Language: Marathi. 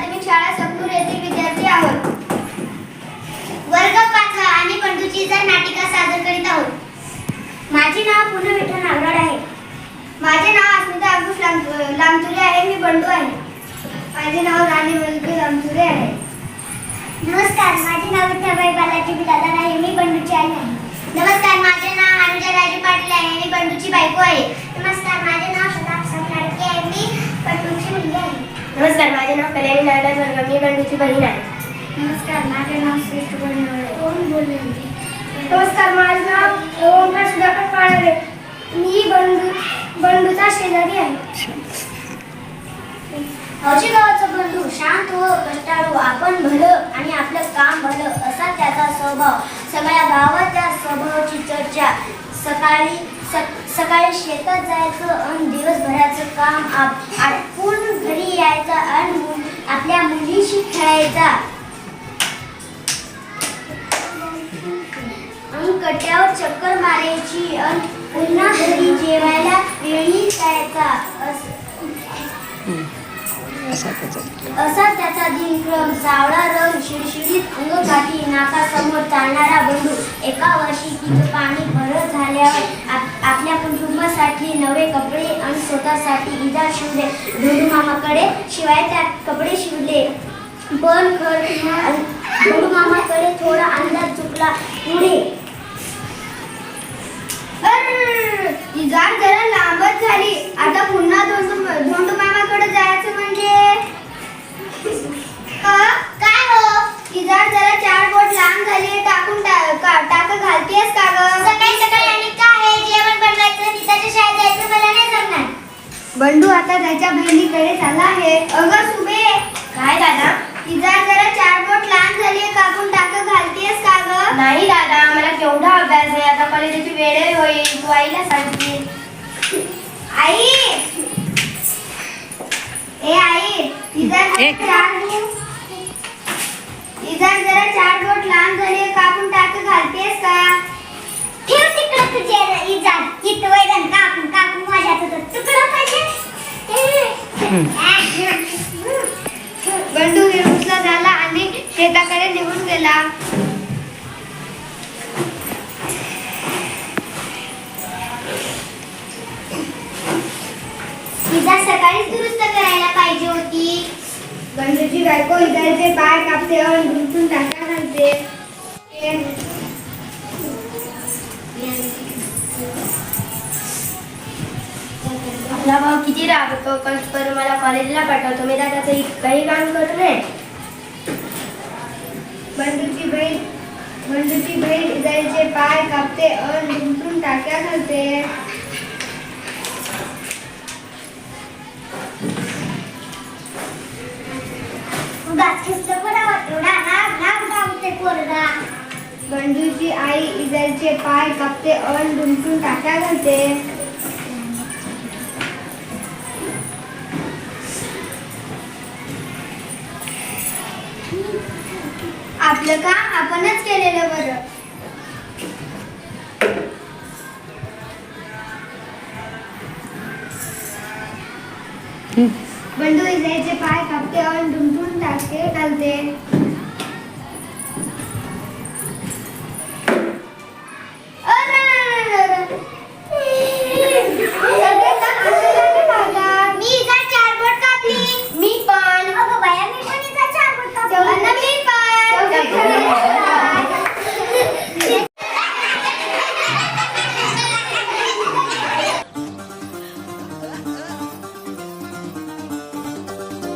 प्राथमिक शाळा संपूर येथील विद्यार्थी आहोत. वर्ग पाच आणि पंडूची जर नाटिका सादर करीत आहोत. माझे नाव पुनः विठ्ठल नागराड आहे. माझे नाव अस्मिता अंकुश लांबचुरे आहे मी बंडू आहे. माझे नाव राणी वलके लांबचुरे आहे. नमस्कार माझे नाव विठ्ठलबाई बालाजी बिलादान आहे मी बंडूची आई आहे. नमस्कार माझे नाव नमस्कार माझे नाव कल्याणी नागराज वर्ग मी बंडूची बहीण आहे. नमस्कार माझे नाव श्रेष्ठ बोलले नमस्कार माझे नाव ओंकार सुधाकर पाळारे मी बंडू बंडूचा शेजारी आहे. हौशी गावाचा बंधू शांत व कष्टाळू आपण भलं आणि आपलं काम भलं असा त्याचा स्वभाव. सगळ्या गावाच्या स्वभावाची चर्चा. सकाळी सक- सकाळी शेतात जायचं आणि दिवसभराचं काम आप आटपून खेळायचा आणि आपल्या मुलीशी खेळायचा. आणि कट्यावर चक्कर मारायची आणि पुन्हा घरी जेवायला वेळी जायचा. असा त्याचा दिनक्रम सावळा रंग शिडशिडीत अंगकाठी नाकासमोर चालणारा बंडू एका वर्षी किती पाणी परत झाल्यावर आप- आपल्या कुटुंबासाठी नवे कपडे आणि स्वतःसाठी इजा शिवले. धोंडू मामाकडे शिवाय त्यात कपडे शिवले. पण घर धोंडू मामाकडे थोडा अंदाज चुकला. पुढे. जाड जरा लांबच झाली. आता पुन्हा धोंडू धोंडू मामाकडे जायचं म्हणजे अ, काय हो ती जाड जरा चार बोट लांब झाली टाकून टा- का- टाक घालतेस का ग सकाळी सकाळी आणि काय आहे जेवण बनवायचं तिच्याच्या शाळेत जायचं मला नाही जमणार बंडू आता त्याच्या बहिणीकडे चालला आहे. अगं सुबे. काय दादा? ती जाड जरा चार बोट लांब झाली कापून टाक घालतेस का ग? नाही दादा मला केवढा अभ्यास आहे. आता कॉलेजाची वेळ होईल. तू आईला सांगते आई! ए आई इधर एक. चार इधर जरा चार बोट लांब झाली कापून टाक घालतेस का ठेव तिकडे तुझे इजाड इथं कापून कापून माझ्यात तुकडं पाहिजे बंडू विरुद्धला झाला आणि शेताकडे निघून गेला. इजा सकाळीच दुरुस्त करायला पाहिजे होती. बंडूची बायको इजाचे पाय कापते आणि गुंतून टाका घालते आपला भाऊ किती राबतो करून मला कॉलेजला पाठवतो. मी दादाचं काही काम करू नये बंडूची बहीण बंडूची बहीण इजाचे पाय कापते आणि गुंतून टाक्या घालते. बंडूची आई इजाचे पाय कापते अन दुमटून टाक्या घालते. आपलं काम आपणच केलेलं बरं. बंडू इजायचे पाय कापते आणि दुमटून टाकते घालते.